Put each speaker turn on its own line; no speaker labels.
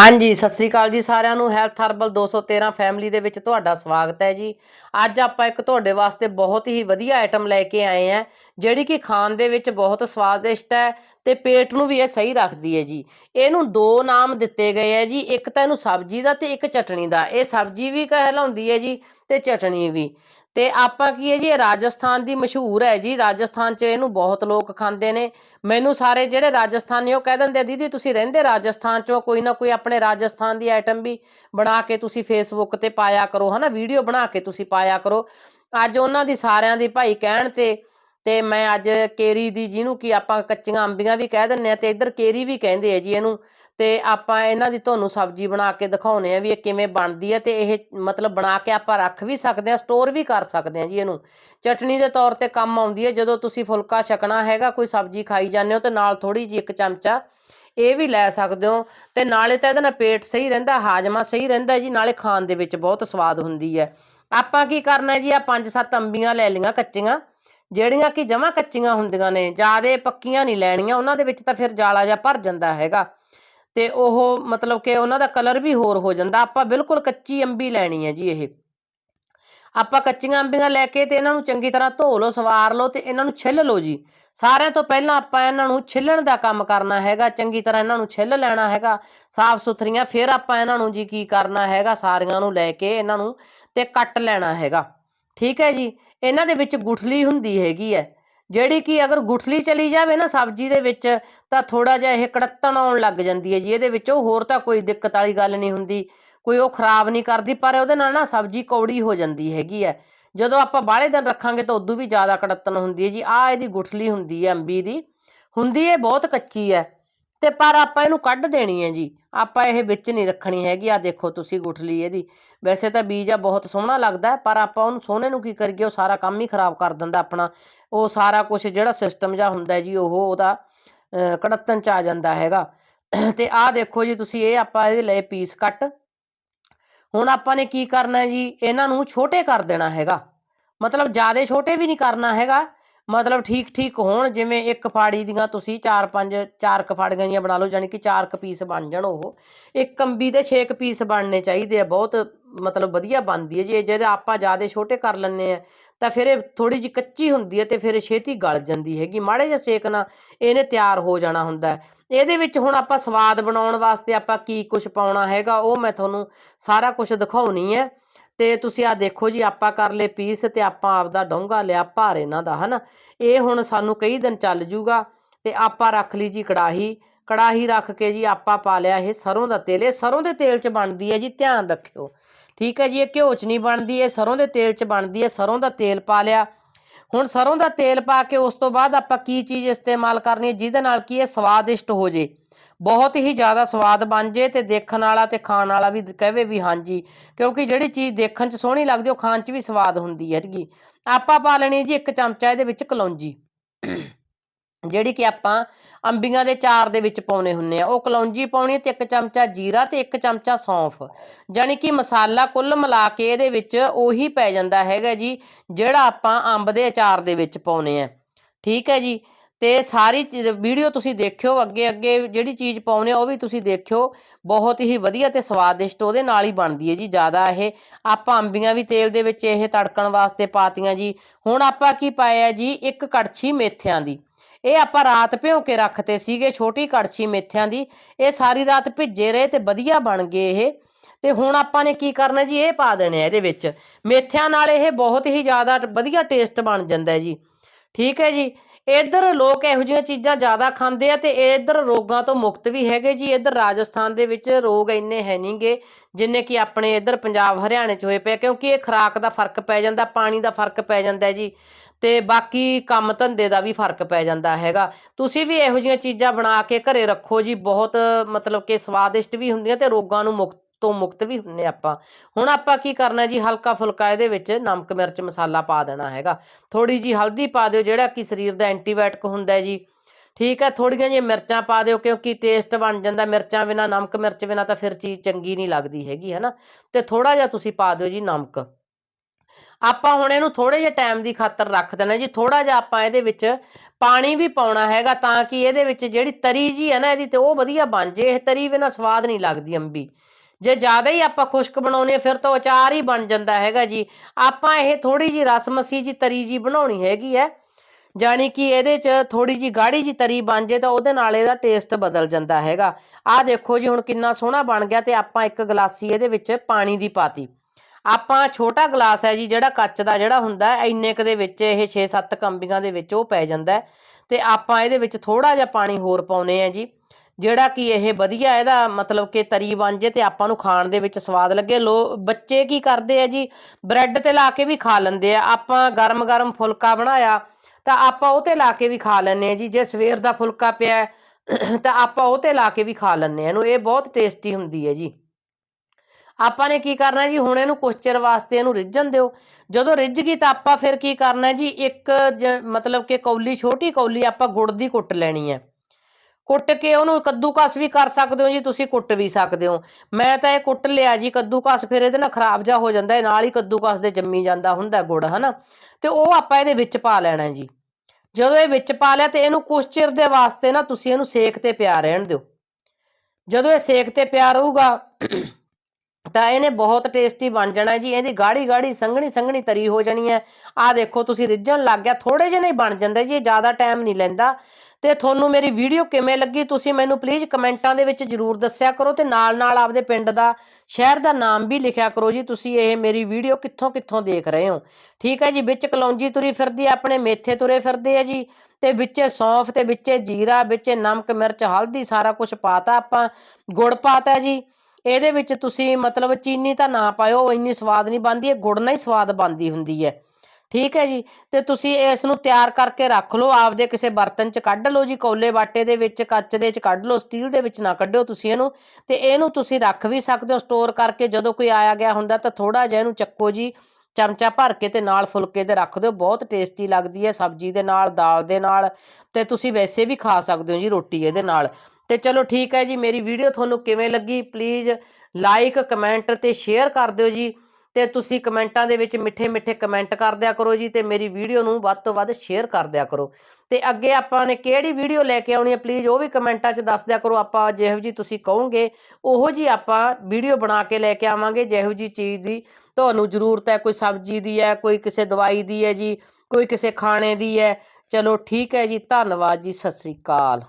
ਹਾਂਜੀ, ਸਤਿ ਸ੍ਰੀ ਅਕਾਲ ਜੀ ਸਾਰਿਆਂ ਨੂੰ। ਹੈਲਥ ਹਰਬਲ 213 ਫੈਮਿਲੀ ਦੇ ਵਿੱਚ ਤੁਹਾਡਾ ਸਵਾਗਤ ਹੈ ਜੀ। ਅੱਜ ਆਪਾਂ ਇੱਕ ਤੁਹਾਡੇ ਵਾਸਤੇ ਬਹੁਤ ਹੀ ਵਧੀਆ ਆਈਟਮ ਲੈ ਕੇ ਆਏ ਆ ਜਿਹੜੀ ਕਿ ਖਾਣ ਦੇ ਵਿੱਚ ਬਹੁਤ ਸਵਾਦਿਸ਼ਟ ਹੈ ਤੇ ਪੇਟ ਨੂੰ ਵੀ ਇਹ ਸਹੀ ਰੱਖਦੀ ਹੈ ਜੀ। ਇਹਨੂੰ ਦੋ ਨਾਮ ਦਿੱਤੇ ਗਏ ਹੈ ਜੀ, ਇੱਕ ਤਾਂ ਇਹਨੂੰ ਸਬਜ਼ੀ ਦਾ ਤੇ ਇੱਕ ਚਟਣੀ ਦਾ। ਇਹ ਸਬਜ਼ੀ ਵੀ ਕਹਿਲਾਉਂਦੀ ਹੈ ਜੀ ਤੇ ਚਟਣੀ ਵੀ। ਤੇ ਆਪਾਂ ਕੀ ਹੈ ਜੀ, ਇਹ ਰਾਜਸਥਾਨ ਦੀ ਮਸ਼ਹੂਰ ਹੈ ਜੀ। ਰਾਜਸਥਾਨ 'ਚ ਇਹਨੂੰ ਬਹੁਤ ਲੋਕ ਖਾਂਦੇ ਨੇ। ਮੈਨੂੰ ਸਾਰੇ ਜਿਹੜੇ ਰਾਜਸਥਾਨੀ ਉਹ ਕਹਿ ਦਿੰਦੇ ਦੀਦੀ, ਤੁਸੀਂ ਰਹਿੰਦੇ ਰਾਜਸਥਾਨ 'ਚੋਂ? ਕੋਈ ਨਾ ਕੋਈ ਆਪਣੇ ਰਾਜਸਥਾਨ ਦੀ ਆਈਟਮ ਵੀ ਬਣਾ ਕੇ ਤੁਸੀਂ ਫੇਸਬੁੱਕ ਤੇ ਪਾਇਆ ਕਰੋ, ਹਨਾ? ਵੀਡੀਓ ਬਣਾ ਕੇ ਤੁਸੀਂ ਪਾਇਆ ਕਰੋ। ਅੱਜ ਉਹਨਾਂ ਦੀ ਸਾਰਿਆਂ ਦੀ ਭਾਈ ਕਹਿਣ ਤੇ ਤੇ ਮੈਂ ਅੱਜ ਕੇਰੀ ਦੀ ਜਿਹਨੂੰ ਕਿ ਆਪਾਂ ਕੱਚੀਆਂ ਅੰਬੀਆਂ ਵੀ ਕਹਿ ਦਿੰਨੇ ਆ ਤੇ ਇੱਧਰ ਕੇਰੀ ਵੀ ਕਹਿੰਦੇ ਆ ਜੀ ਇਹਨੂੰ, ਤੇ ਆਪਾਂ ਇਹਨਾਂ ਦੀ ਤੁਹਾਨੂੰ ਸਬਜ਼ੀ ਬਣਾ ਕੇ ਦਿਖਾਉਨੇ ਆ ਵੀ ਇਹ ਕਿਵੇਂ ਬਣਦੀ ਹੈ ਤੇ ਇਹ ਮਤਲਬ ਬਣਾ ਕੇ ਆਪਾਂ ਰੱਖ ਵੀ ਸਕਦੇ ਆ ਸਟੋਰ ਵੀ ਕਰ ਸਕਦੇ ਆ ਜੀ ਇਹਨੂੰ। ਚਟਨੀ ਦੇ ਤੌਰ ਤੇ ਕੰਮ ਆਉਂਦੀ ਹੈ, ਜਦੋਂ ਤੁਸੀਂ ਫੁਲਕਾ ਛਕਣਾ ਹੈਗਾ, ਕੋਈ ਸਬਜ਼ੀ ਖਾਈ ਜਾਂਦੇ ਹੋ ਤੇ ਨਾਲ ਥੋੜੀ ਜਿਹੀ ਇੱਕ ਚਮਚਾ ਇਹ ਵੀ ਲੈ ਸਕਦੇ ਹੋ, ਤੇ ਨਾਲੇ ਤਾਂ ਇਹਦੇ ਨਾਲ ਪੇਟ ਸਹੀ ਰਹਿੰਦਾ, ਹਾਜ਼ਮਾ ਸਹੀ ਰਹਿੰਦਾ ਜੀ, ਨਾਲੇ ਖਾਣ ਦੇ ਵਿੱਚ ਬਹੁਤ ਸਵਾਦ ਹੁੰਦੀ ਹੈ। ਆਪਾਂ ਕੀ ਕਰਨਾ ਜੀ ਆ ਪੰਜ ਸੱਤ ਅੰਬੀਆਂ ਲੈ ਲਈਆਂ ਕੱਚੀਆਂ ਜਿਹੜੀਆਂ ਕਿ ਜਮਾਂ ਕੱਚੀਆਂ ਹੁੰਦੀਆਂ ਨੇ, ਜਿਆਦੇ ਪੱਕੀਆਂ ਨਹੀਂ ਲੈਣੀਆਂ, ਉਹਨਾਂ ਦੇ ਵਿੱਚ ਤਾਂ ਫਿਰ ਜਾਲਾ ਜਿਹਾ ਭਰ ਜਾਂਦਾ ਹੈਗਾ। ਤੇ ਉਹ ਮਤਲਬ ਕਿ ਉਹਨਾਂ ਦਾ ਕਲਰ ਵੀ ਹੋਰ ਹੋ ਜਾਂਦਾ, ਆਪਾਂ ਬਿਲਕੁਲ ਕੱਚੀ ਅੰਬੀ ਲੈਣੀ ਹੈ ਜੀ ਇਹ। ਆਪਾਂ ਕੱਚੀਆਂ ਅੰਬੀਆਂ ਲੈ ਕੇ ਤੇ ਇਹਨਾਂ ਨੂੰ ਚੰਗੀ ਤਰ੍ਹਾਂ ਧੋ ਲਓ, ਸਵਾਰ ਲਓ ਤੇ ਇਹਨਾਂ ਨੂੰ ਛਿੱਲ ਲਓ ਜੀ। ਸਾਰਿਆਂ ਤੋਂ ਪਹਿਲਾਂ ਆਪਾਂ ਇਹਨਾਂ ਨੂੰ ਛਿੱਲਣ ਦਾ ਕੰਮ ਕਰਨਾ ਹੈਗਾ, ਚੰਗੀ ਤਰ੍ਹਾਂ ਇਹਨਾਂ ਨੂੰ ਛਿੱਲ ਲੈਣਾ ਹੈਗਾ, ਸਾਫ਼ ਸੁਥਰੀਆਂ, ਫਿਰ ਆਪਾਂ ਇਹਨਾਂ ਨੂੰ ਜੀ ਕੀ ਕਰਨਾ ਹੈਗਾ, ਸਾਰੀਆਂ ਨੂੰ ਲੈ ਕੇ ਇਹਨਾਂ ਨੂੰ ਤੇ ਕੱਟ ਲੈਣਾ ਹੈਗਾ। ਠੀਕ ਹੈ ਜੀ, ਇਹਨਾਂ ਦੇ ਵਿੱਚ ਗੁਠਲੀ ਹੁੰਦੀ ਹੈਗੀ ਹੈ। ਜਿਹੜੀ ਕਿ ਅਗਰ ਗੁਠਲੀ ਚਲੀ ਜਾਵੇ ਨਾ ਸਬਜ਼ੀ ਦੇ ਵਿੱਚ, ਤਾਂ ਥੋੜਾ ਜਿਹਾ ਇਹ ਕੜੱਤਣ ਆਉਣ ਲੱਗ ਜਾਂਦੀ ਹੈ ਜੀ, ਇਹਦੇ ਵਿੱਚ ਉਹ ਹੋਰ ਤਾਂ ਕੋਈ ਦਿੱਕਤ ਵਾਲੀ ਗੱਲ ਨਹੀਂ ਹੁੰਦੀ, ਕੋਈ ਉਹ ਖਰਾਬ ਨਹੀਂ ਕਰਦੀ, ਪਰ ਉਹਦੇ ਨਾਲ ਨਾ ਸਬਜ਼ੀ ਕੌੜੀ ਹੋ ਜਾਂਦੀ ਹੈਗੀ ਹੈ। ਜਦੋਂ ਆਪਾਂ ਬਾਹਲੇ ਦਿਨ ਰੱਖਾਂਗੇ ਤਾਂ ਉਦੋਂ ਵੀ ਜ਼ਿਆਦਾ ਕੜੱਤਣ ਹੁੰਦੀ ਹੈ ਜੀ ਆ ਇਹਦੀ ਗੁਠਲੀ ਹੁੰਦੀ ਹੈ ਅੰਬੀ ਦੀ। ਹੁੰਦੀ ਹੈ ਬਹੁਤ ਕੱਚੀ ਹੈ। ਤੇ ਪਰ ਆਪਾਂ ਇਹਨੂੰ ਕੱਢ ਦੇਣੀ ਹੈ ਜੀ। ਆਪਾਂ ਇਹ ਵਿੱਚ ਨਹੀਂ ਰੱਖਣੀ ਹੈਗੀ। ਆ ਦੇਖੋ ਤੁਸੀਂ ਗੁਠਲੀ ਇਹਦੀ। ਵੈਸੇ ਤਾਂ ਬੀਜ ਆ ਬਹੁਤ ਸੋਹਣਾ ਲੱਗਦਾ ਪਰ ਆਪਾਂ ਉਹਨੂੰ ਸੋਹਣੇ ਨੂੰ ਕੀ ਕਰੀਏ? ਉਹ ਸਾਰਾ ਕੰਮ ਹੀ ਖਰਾਬ ਕਰ ਦਿੰਦਾ ਆਪਣਾ। ਉਹ ਸਾਰਾ ਕੁਝ ਜਿਹੜਾ ਸਿਸਟਮ ਜਾਂ ਹੁੰਦਾ ਜੀ ਉਹ ਉਹਦਾ ਅਹ, ਚ ਆ ਜਾਂਦਾ ਹੈਗਾ। ਤੇ ਆਹ ਦੇਖੋ ਜੀ ਤੁਸੀਂ ਇਹ ਆਪਾਂ ਇਹਦੇ ਲਏ ਪੀਸ ਕੱਟ। ਹੁਣ ਆਪਾਂ ਨੇ ਕੀ ਕਰਨਾ ਜੀ? ਇਹਨਾਂ ਨੂੰ ਛੋਟੇ ਕਰ ਦੇਣਾ ਹੈਗਾ। ਮਤਲਬ ਜ਼ਿਆਦਾ ਛੋਟੇ ਵੀ ਨਹੀਂ ਕਰਨਾ ਹੈਗਾ। ਮਤਲਬ ਠੀਕ ਠੀਕ ਹੋਣ, ਜਿਵੇਂ ਇੱਕ ਫਾੜੀ ਦੀਆਂ ਤੁਸੀਂ ਚਾਰ ਪੰਜ, ਚਾਰ ਕ ਫਾੜੀਆਂ ਜੀਆਂ ਬਣਾ ਲਓ ਯਾਨੀ ਕਿ ਚਾਰ ਕ ਪੀਸ ਬਣ ਜਾਣ ਉਹ। ਇੱਕ ਕੰਬੀ ਦੇ 6 ਕ ਪੀਸ ਬਣਨੇ ਚਾਹੀਦੇ ਆ, ਬਹੁਤ ਮਤਲਬ ਵਧੀਆ ਬਣਦੀ ਹੈ ਜੇ। ਇਹ ਆਪਾਂ ਜ਼ਿਆਦਾ ਛੋਟੇ ਕਰ ਲੈਂਦੇ ਆ, ਤਾਂ ਫਿਰ ਇਹ ਥੋੜੀ ਜਿਹੀ ਕੱਚੀ ਹੁੰਦੀ ਹੈ ਤੇ ਫਿਰ ਛੇਤੀ ਗਲ ਜਾਂਦੀ ਹੈਗੀ। ਮਾੜੇ ਜਿਹਾ ਸੇਕ ਨਾਲ ਇਹਨੇ ਤਿਆਰ ਹੋ ਜਾਣਾ ਹੁੰਦਾ ਇਹਦੇ ਵਿੱਚ ਹੁਣ ਆਪਾਂ ਸਵਾਦ ਬਣਾਉਣ ਵਾਸਤੇ ਆਪਾਂ ਕੀ ਕੁਝ ਪਾਉਣਾ ਹੈਗਾ, ਉਹ ਮੈਂ ਤੁਹਾਨੂੰ ਸਾਰਾ ਕੁਝ ਦਿਖਾਉਣੀ ਹੈ। ਤੇ ਤੁਸੀਂ ਆ ਦੇਖੋ ਜੀ, ਆਪਾਂ ਕਰ ਲਏ ਪੀਸ ਤੇ ਆਪਾਂ ਆਪਦਾ ਡੋਂਗਾ ਲਿਆ, ਭਾਰ ਇਹਨਾਂ ਦਾ, ਹਨਾ? ਇਹ ਹੁਣ ਸਾਨੂੰ ਕਈ ਦਿਨ ਚੱਲ ਜੂਗਾ ਤੇ ਆਪਾਂ ਰੱਖ ਲਈ ਜੀ ਕੜਾਹੀ। ਕੜਾਹੀ ਰੱਖ ਕੇ ਜੀ ਆਪਾਂ ਪਾ ਲਿਆ ਇਹ ਸਰੋਂ ਦਾ ਤੇਲ। ਇਹ ਸਰੋਂ ਦੇ ਤੇਲ 'ਚ ਬਣਦੀ ਹੈ ਜੀ, ਧਿਆਨ ਰੱਖਿਓ। ਠੀਕ ਹੈ ਜੀ, ਇਹ ਘਿਓ 'ਚ ਨਹੀਂ ਬਣਦੀ, ਇਹ ਸਰੋਂ ਦੇ ਤੇਲ 'ਚ ਬਣਦੀ ਹੈ। ਸਰੋਂ ਦਾ ਤੇਲ ਪਾ ਲਿਆ। ਹੁਣ ਸਰੋਂ ਦਾ ਤੇਲ ਪਾ ਕੇ ਉਸ ਤੋਂ ਬਾਅਦ ਆਪਾਂ ਕੀ ਚੀਜ਼ ਇਸਤੇਮਾਲ ਕਰਨੀ ਹੈ, ਜਿਹਦੇ ਨਾਲ ਕੀ ਇਹ ਸਵਾਦਿਸ਼ਟ ਹੋ ਜੇ। ਬਹੁਤ ਹੀ ਜ਼ਿਆਦਾ ਸਵਾਦ ਬਣ ਜੇ ਤੇ ਦੇਖਣ ਵਾਲਾ ਤੇ ਖਾਣ ਵਾਲਾ ਵੀ ਕਹਵੇ ਵੀ ਹਾਂਜੀ, ਕਿਉਂਕਿ ਜਿਹੜੀ ਚੀਜ਼ ਦੇਖਣ 'ਚ ਸੋਹਣੀ ਲੱਗਦੀ ਉਹ ਖਾਣ 'ਚ ਵੀ ਸਵਾਦ ਹੁੰਦੀ ਹੈਗੀ। ਆਪਾਂ ਪਾ ਲੈਣੀ ਹੈ ਜੀ ਇੱਕ ਚਮਚਾ ਇਹਦੇ ਵਿੱਚ ਕਲੌਂਜੀ। ਜਿਹੜੀ ਕਿ ਆਪਾਂ ਅੰਬੀਆਂ ਦੇ ਚਾਰ ਦੇ ਵਿੱਚ ਪਾਉਣੇ ਹੁੰਨੇ ਆ, ਉਹ ਕਲੌਂਜੀ ਪਾਉਣੀ ਹੈ ਤੇ ਇੱਕ ਚਮਚਾ ਜੀਰਾ ਤੇ ਇੱਕ ਚਮਚਾ ਸੌਂਫ। ਜਾਣੀ ਕਿ ਮਸਾਲਾ ਕੁੱਲ ਮਿਲਾ ਕੇ ਇਹਦੇ ਵਿੱਚ ਉਹੀ ਪੈ ਜਾਂਦਾ ਹੈਗਾ ਜੀ, ਜਿਹੜਾ ਆਪਾਂ ਅੰਬ ਦੇ ਅਚਾਰ ਦੇ ਵਿੱਚ ਪਾਉਨੇ ਆ। ਠੀਕ ਹੈ ਜੀ? ਤੇ ਸਾਰੀ ਵੀਡੀਓ ਤੁਸੀਂ ਦੇਖਿਓ, ਅੱਗੇ ਅੱਗੇ ਜਿਹੜੀ ਚੀਜ਼ ਪਾਉਨੇ ਆ, ਉਹ ਵੀ ਤੁਸੀਂ ਦੇਖਿਓ। ਬਹੁਤ ਹੀ ਵਧੀਆ ਤੇ ਸਵਾਦਿਸ਼ਟ ਉਹਦੇ ਨਾਲ ਹੀ ਬਣਦੀ ਹੈ ਜੀ, ਜ਼ਿਆਦਾ ਇਹ। ਆਪਾਂ ਅੰਬੀਆਂ ਵੀ ਤੇਲ ਦੇ ਵਿੱਚ ਇਹ ਤੜਕਣ ਵਾਸਤੇ ਪਾਤੀਆਂ ਜੀ। ਹੁਣ ਆਪਾਂ ਕੀ ਪਾਇਆ ਜੀ, ਇੱਕ ਕੜਛੀ ਮੇਥਿਆਂ ਦੀ। ਇਹ ਆਪਾਂ ਰਾਤ ਭਿਓ ਕੇ ਰੱਖਤੇ ਸੀਗੇ, ਛੋਟੀ ਕੜਛੀ ਮੇਥਿਆਂ ਦੀ। ਇਹ ਸਾਰੀ ਰਾਤ ਭਿੱਜੇ ਰਹੇ ਤੇ ਵਧੀਆ ਬਣ ਗਏ ਇਹ। ਤੇ ਹੁਣ ਆਪਾਂ ਨੇ ਕੀ ਕਰਨਾ ਜੀ, ਇਹ ਪਾ ਦੇਣੇ ਆ ਇਹਦੇ ਵਿੱਚ। ਮੇਥਿਆਂ ਨਾਲ ਇਹ ਬਹੁਤ ਹੀ ਜ਼ਿਆਦਾ ਵਧੀਆ ਟੇਸਟ ਬਣ ਜਾਂਦਾ ਜੀ। ਠੀਕ ਹੈ ਜੀ? ਇੱਧਰ ਲੋਕ ਇਹੋ ਜਿਹੀਆਂ ਚੀਜ਼ਾਂ ਜ਼ਿਆਦਾ ਖਾਂਦੇ ਆ ਤੇ ਇੱਧਰ ਰੋਗਾਂ ਤੋਂ ਮੁਕਤ ਵੀ ਹੈਗੇ ਜੀ। ਇੱਧਰ ਰਾਜਸਥਾਨ ਦੇ ਵਿੱਚ ਰੋਗ ਇੰਨੇ ਹੈ ਨਹੀਂਗੇ ਜਿੰਨੇ ਕਿ ਆਪਣੇ ਇੱਧਰ ਪੰਜਾਬ, ਹਰਿਆਣੇ 'ਚ ਹੋਏ ਪਏ ਕਿਉਂਕਿ ਇਹ ਖੁਰਾਕ ਦਾ ਫ਼ਰਕ ਪੈ ਜਾਂਦਾ, ਪਾਣੀ ਦਾ ਫ਼ਰਕ ਪੈ ਜਾਂਦਾ ਜੀ ਤੇ ਬਾਕੀ ਕੰਮ ਧੰਦੇ ਦਾ ਵੀ ਫ਼ਰਕ ਪੈ ਜਾਂਦਾ ਹੈਗਾ। ਤੁਸੀਂ ਵੀ ਇਹੋ ਜਿਹੀਆਂ ਚੀਜ਼ਾਂ ਬਣਾ ਕੇ ਘਰੇ ਰੱਖੋ ਜੀ, ਬਹੁਤ ਮਤਲਬ ਕਿ ਸਵਾਦਿਸ਼ਟ ਵੀ ਹੁੰਦੀਆਂ ਤੇ ਰੋਗਾਂ ਨੂੰ ਮੁਕਤ ਤੋਂ ਮੁਕਤ ਵੀ ਹੁੰਨੇ ਆਪਾਂ। ਹੁਣ ਆਪਾਂ ਕੀ ਕਰਨਾ ਜੀ ਹਲਕਾ ਫੁਲਕਾ ਇਹਦੇ ਵਿੱਚ ਨਮਕ, ਮਿਰਚ, ਮਸਾਲਾ ਪਾ ਦੇਣਾ ਹੈਗਾ। ਥੋੜੀ ਜੀ ਹਲਦੀ ਪਾ ਦਿਓ, ਜਿਹੜਾ ਕਿ ਸਰੀਰ ਦਾ ਐਂਟੀਬਾਇਓਟਿਕ ਹੁੰਦਾ ਹੈ ਜੀ। ਠੀਕ ਹੈ ਥੋੜੀਆਂ ਜਿਹੀਆਂ ਮਿਰਚਾਂ ਪਾ ਦਿਓ, ਕਿਉਂਕਿ ਟੇਸਟ ਬਣ ਜਾਂਦਾ। ਮਿਰਚਾਂ ਬਿਨਾ, ਨਮਕ, ਮਿਰਚ ਬਿਨਾ ਤਾਂ ਫਿਰ ਚੀਜ਼ ਚੰਗੀ ਨਹੀਂ ਲੱਗਦੀ ਹੈਗੀ, ਹੈ ਨਾ? ਤੇ ਥੋੜਾ ਜਿਹਾ ਤੁਸੀਂ ਪਾ ਦਿਓ ਜੀ ਨਮਕ। ਆਪਾਂ ਹੁਣ ਇਹਨੂੰ ਥੋੜੇ ਜਿਹੇ ਟਾਈਮ ਦੀ ਖਾਤਰ ਰੱਖ ਦੇਣਾ ਜੀ। ਥੋੜਾ ਜਿਹਾ ਆਪਾਂ ਇਹਦੇ ਵਿੱਚ ਪਾਣੀ ਵੀ ਪਾਉਣਾ ਹੈਗਾ ਤਾਂ ਕਿ ਇਹਦੇ ਵਿੱਚ ਜਿਹੜੀ ਤਰੀ ਜੀ ਹੈ ਨਾ ਇਹਦੀ ਤੇ ਉਹ ਵਧੀਆ ਬਣ ਜੇ। ਇਹ ਤਰੀ ਬਿਨਾਂ ਸਵਾਦ ਨਹੀਂ ਲੱਗਦੀ ਅੰਬੀ। ਜੇ ਜ਼ਿਆਦਾ ਹੀ ਆਪਾਂ ਖੁਸ਼ਕ ਬਣਾਉਣੀ ਹੈ, ਫਿਰ ਤਾਂ ਅਚਾਰ ਹੀ ਬਣ ਜਾਂਦਾ ਹੈਗਾ ਜੀ। ਆਪਾਂ ਇਹ ਥੋੜੀ ਜੀ ਰਸਮਸੀ ਜੀ ਤਰੀ ਜੀ ਬਣਾਉਣੀ ਹੈਗੀ ਹੈ। ਜਾਣੀ ਕਿ ਇਹਦੇ 'ਚ ਥੋੜੀ ਜੀ ਗਾੜੀ ਜੀ ਤਰੀ ਬਣ ਜੇ ਤਾਂ ਉਹਦੇ ਨਾਲ ਇਹਦਾ ਟੇਸਟ ਬਦਲ ਜਾਂਦਾ ਹੈਗਾ। ਆਹ ਦੇਖੋ ਜੀ, ਹੁਣ ਕਿੰਨਾ ਸੋਹਣਾ ਬਣ ਗਿਆ ਤੇ ਆਪਾਂ ਇੱਕ ਗਲਾਸੀ ਇਹਦੇ ਵਿੱਚ ਪਾਣੀ ਦੀ ਪਾਤੀ। ਆਪਾਂ ਛੋਟਾ ਗਲਾਸ ਹੈ ਜੀ, ਜਿਹੜਾ ਕੱਚ ਦਾ ਜਿਹੜਾ ਹੁੰਦਾ ਇੰਨੇ ਕ ਦੇ ਵਿੱਚ ਇਹ 6-7 ਕੰਬੀਆਂ ਦੇ ਵਿੱਚ ਉਹ ਪੈ ਜਾਂਦਾ ਹੈ। ਤੇ ਆਪਾਂ ਇਹਦੇ ਵਿੱਚ ਥੋੜਾ ਜਿਹਾ ਪਾਣੀ ਹੋਰ ਪਾਉਨੇ ਆ ਜੀ। ਜਿਹੜਾ ਕਿ ਇਹ ਵਧੀਆ ਇਹਦਾ ਮਤਲਬ ਕਿ ਤਰੀ ਬਣ ਜੇ ਤੇ ਆਪਾਂ ਨੂੰ ਖਾਣ ਦੇ ਵਿੱਚ ਸਵਾਦ ਲੱਗੇ। ਲੋ, ਬੱਚੇ ਕੀ ਕਰਦੇ ਆ ਜੀ? ਬ੍ਰੈਡ ਤੇ ਲਾ ਕੇ ਵੀ ਖਾ ਲੈਂਦੇ ਆ। ਆਪਾਂ ਗਰਮ-ਗਰਮ ਫੁਲਕਾ ਬਣਾਇਆ, ਤਾਂ ਆਪਾਂ ਉਹ ਤੇ ਲਾ ਕੇ ਵੀ ਖਾ ਲੈਂਦੇ ਆ ਜੀ। ਜੇ ਸਵੇਰ ਦਾ ਫੁਲਕਾ ਪਿਆ ਤਾਂ ਆਪਾਂ ਉਹ ਤੇ ਲਾ ਕੇ ਵੀ ਖਾ ਲੈਂਦੇ ਆ। ਇਹਨੂੰ ਇਹ ਬਹੁਤ ਟੇਸਟੀ ਹੁੰਦੀ ਹੈ ਜੀ। ਆਪਾਂ ਨੇ ਕੀ ਕਰਨਾ ਜੀ? ਹੁਣ ਇਹਨੂੰ ਕੁਛ ਚਿਰ ਵਾਸਤੇ ਇਹਨੂੰ ਰਿੱਝਣ ਦਿਓ। ਜਦੋਂ ਰਿੱਝ ਗਈ ਤਾਂ ਆਪਾਂ ਫਿਰ ਕੀ ਕਰਨਾ ਜੀ? ਇੱਕ ਜ- ਮਤਲਬ ਕਿ ਕੌਲੀ, ਛੋਟੀ ਕੌਲੀ ਆਪਾਂ ਗੁੜ ਦੀ ਕੁੱਟ ਲੈਣੀ ਹੈ। ਕੁੱਟ ਕੇ ਉਹਨੂੰ ਕੱਦੂਕਸ ਵੀ ਕਰ ਸਕਦੇ ਹੋ ਜੀ, ਤੁਸੀਂ ਕੁੱਟ ਵੀ ਸਕਦੇ ਹੋ। ਮੈਂ ਤਾਂ ਇਹ ਕੁੱਟ ਲਿਆ ਜੀ, ਕੱਦੂਕਸ ਫਿਰ ਇਹਦੇ ਨਾਲ ਖਰਾਬ ਜਾ ਹੋ ਜਾਂਦਾ ਹੈ ਨਾਲ ਹੀ ਕੱਦੂਕਸ ਦੇ ਜੰਮੀ ਜਾਂਦਾ ਹੁੰਦਾ ਗੁੜ, ਹਨਾ। ਤੇ ਉਹ ਆਪਾਂ ਇਹਦੇ ਵਿੱਚ ਪਾ ਲੈਣਾ ਜੀ। ਜਦੋਂ ਇਹ ਵਿੱਚ ਪਾ ਲਿਆ ਤੇ ਇਹਨੂੰ ਕੁਛ ਚਿਰ ਦੇ ਵਾਸਤੇ ਨਾ ਤੁਸੀਂ ਇਹਨੂੰ ਸੇਕ ਤੇ ਪਿਆ ਰਹਿਣ ਦਿਓ। ਜਦੋਂ ਇਹ ਸੇਕ ਤੇ ਪਿਆ ਰਹੂਗਾ, ਤਾਂ ਇਹਨੇ ਬਹੁਤ ਟੇਸਟੀ ਬਣ ਜਾਣਾ ਜੀ। ਇਹਦੀ ਗਾੜੀ ਗਾੜੀ ਸੰਘਣੀ ਸੰਘਣੀ ਤਰੀ ਹੋ ਜਾਣੀ ਹੈ। ਆਹ ਦੇਖੋ, ਤੁਸੀਂ ਰਿੱਝਣ ਲੱਗ ਗਿਆ ਥੋੜੇ ਜਿਹੇ ਨਹੀਂ ਬਣ ਜਾਂਦਾ ਜੀ, ਇਹ ਜ਼ਿਆਦਾ ਟਾਈਮ ਨਹੀਂ ਲੈਂਦਾ। ਤੇ ਤੁਹਾਨੂੰ ਮੇਰੀ ਵੀਡੀਓ ਕਿਵੇਂ ਲੱਗੀ ਤੁਸੀਂ ਮੈਨੂੰ ਪਲੀਜ਼ ਕਮੈਂਟਾਂ ਦੇ ਵਿੱਚ ਜਰੂਰ ਦੱਸਿਆ ਕਰੋ ਤੇ ਨਾਲ ਨਾਲ ਆਪਦੇ ਪਿੰਡ ਦਾ, ਸ਼ਹਿਰ ਦਾ ਨਾਮ ਵੀ ਲਿਖਿਆ ਕਰੋ ਜੀ, ਤੁਸੀਂ ਇਹ ਮੇਰੀ ਵੀਡੀਓ ਕਿੱਥੋਂ ਕਿੱਥੋਂ ਦੇਖ ਰਹੇ ਹੋ। ਠੀਕ ਹੈ ਜੀ, ਵਿੱਚ ਕਲੌਂਜੀ ਤੁਰੀ ਫਿਰਦੀ ਹੈ, ਆਪਣੇ ਮੇਥੇ ਤੁਰੇ ਫਿਰਦੇ ਆ ਜੀ, ਤੇ ਵਿੱਚੇ ਸੌਂਫ ਤੇ ਵਿੱਚੇ ਜੀਰਾ, ਵਿੱਚੇ ਨਮਕ, ਮਿਰਚ, ਹਲਦੀ, ਸਾਰਾ ਕੁਝ ਪਾਤਾ ਆਪਾਂ, ਗੁੜ ਪਾਤਾ ਜੀ। ਇਹਦੇ ਵਿੱਚ ਤੁਸੀਂ ਮਤਲਬ ਚੀਨੀ ਤਾਂ ਨਾ ਪਾਇਓ, ਇੰਨੀ ਸਵਾਦ ਨਹੀਂ ਬਣਦੀ, ਇਹ ਗੁੜ ਨਾਲ ਹੀ ਸਵਾਦ ਬਣਦੀ ਹੁੰਦੀ ਹੈ। ਠੀਕ ਹੈ ਜੀ? ਤੇ ਤੁਸੀਂ ਇਸ ਨੂੰ ਤਿਆਰ ਕਰਕੇ ਰੱਖ ਲਓ, ਆਪਦੇ ਕਿਸੇ ਬਰਤਨ 'ਚ ਕੱਢ ਲਓ ਜੀ, ਕੋਲੇ ਬਾਟੇ ਦੇ ਵਿੱਚ, ਕੱਚ ਦੇ 'ਚ ਕੱਢ ਲਓ, ਸਟੀਲ ਦੇ ਵਿੱਚ ਨਾ ਕੱਢਿਓ ਤੁਸੀਂ ਇਹਨੂੰ। ਤੇ ਇਹਨੂੰ ਤੁਸੀਂ ਰੱਖ ਵੀ ਸਕਦੇ ਹੋ ਸਟੋਰ ਕਰਕੇ, ਜਦੋਂ ਕੋਈ ਆਇਆ ਗਿਆ ਹੁੰਦਾ ਤਾਂ ਥੋੜਾ ਜਿਹਾ ਇਹਨੂੰ ਚੱਕੋ ਜੀ, ਚਮਚਾ ਭਰ ਕੇ ਤੇ ਨਾਲ ਫੁਲਕੇ ਤੇ ਰੱਖ ਦਿਓ। ਬਹੁਤ ਟੇਸਟੀ ਲੱਗਦੀ ਹੈ ਸਬਜ਼ੀ ਦੇ ਨਾਲ, ਦਾਲ ਦੇ ਨਾਲ, ਤੇ ਤੁਸੀਂ ਵੈਸੇ ਵੀ ਖਾ ਸਕਦੇ ਹੋ ਜੀ ਰੋਟੀ ਇਹਦੇ ਨਾਲ। ਤੇ ਚਲੋ ਠੀਕ ਹੈ ਜੀ, ਮੇਰੀ ਵੀਡੀਓ ਤੁਹਾਨੂੰ ਕਿਵੇਂ ਲੱਗੀ? ਪਲੀਜ਼ ਲਾਈਕ ਕਮੈਂਟ ਤੇ ਸ਼ੇਅਰ ਕਰ ਦਿਓ ਜੀ। ਤੇ ਤੁਸੀਂ ਕਮੈਂਟਾਂ ਦੇ ਵਿੱਚ ਮਿੱਠੇ ਮਿੱਠੇ ਕਮੈਂਟ ਕਰ ਦਿਆ ਕਰੋ ਜੀ ਤੇ ਮੇਰੀ ਵੀਡੀਓ ਨੂੰ ਵੱਧ ਤੋਂ ਵੱਧ ਸ਼ੇਅਰ ਕਰ ਦਿਆ ਕਰੋ। ਤੇ ਅੱਗੇ ਆਪਾਂ ਨੇ ਕਿਹੜੀ ਵੀਡੀਓ ਲੈ ਕੇ ਆਉਣੀ ਹੈ ਪਲੀਜ਼ ਉਹ ਵੀ ਕਮੈਂਟਾਂ 'ਚ ਦੱਸ ਦਿਆ ਕਰੋ। ਆਪਾਂ ਜਿਹੋ ਜੀ ਤੁਸੀਂ ਕਹੋਗੇ, ਉਹੋ ਜੀ ਆਪਾਂ ਵੀਡੀਓ ਬਣਾ ਕੇ ਲੈ ਕੇ ਆਵਾਂਗੇ ਜਿਹੋ ਜੀ ਚੀਜ਼ ਦੀ ਤੁਹਾਨੂੰ ਜ਼ਰੂਰਤ ਹੈ, ਕੋਈ ਸਬਜ਼ੀ ਦੀ ਹੈ, ਕੋਈ ਕਿਸੇ ਦਵਾਈ ਦੀ ਹੈ ਜੀ, ਕੋਈ ਕਿਸੇ ਖਾਣੇ ਦੀ ਹੈ। ਚਲੋ ਠੀਕ ਹੈ ਜੀ, ਧੰਨਵਾਦ ਜੀ, ਸਤਿ ਸ੍ਰੀ ਅਕਾਲ।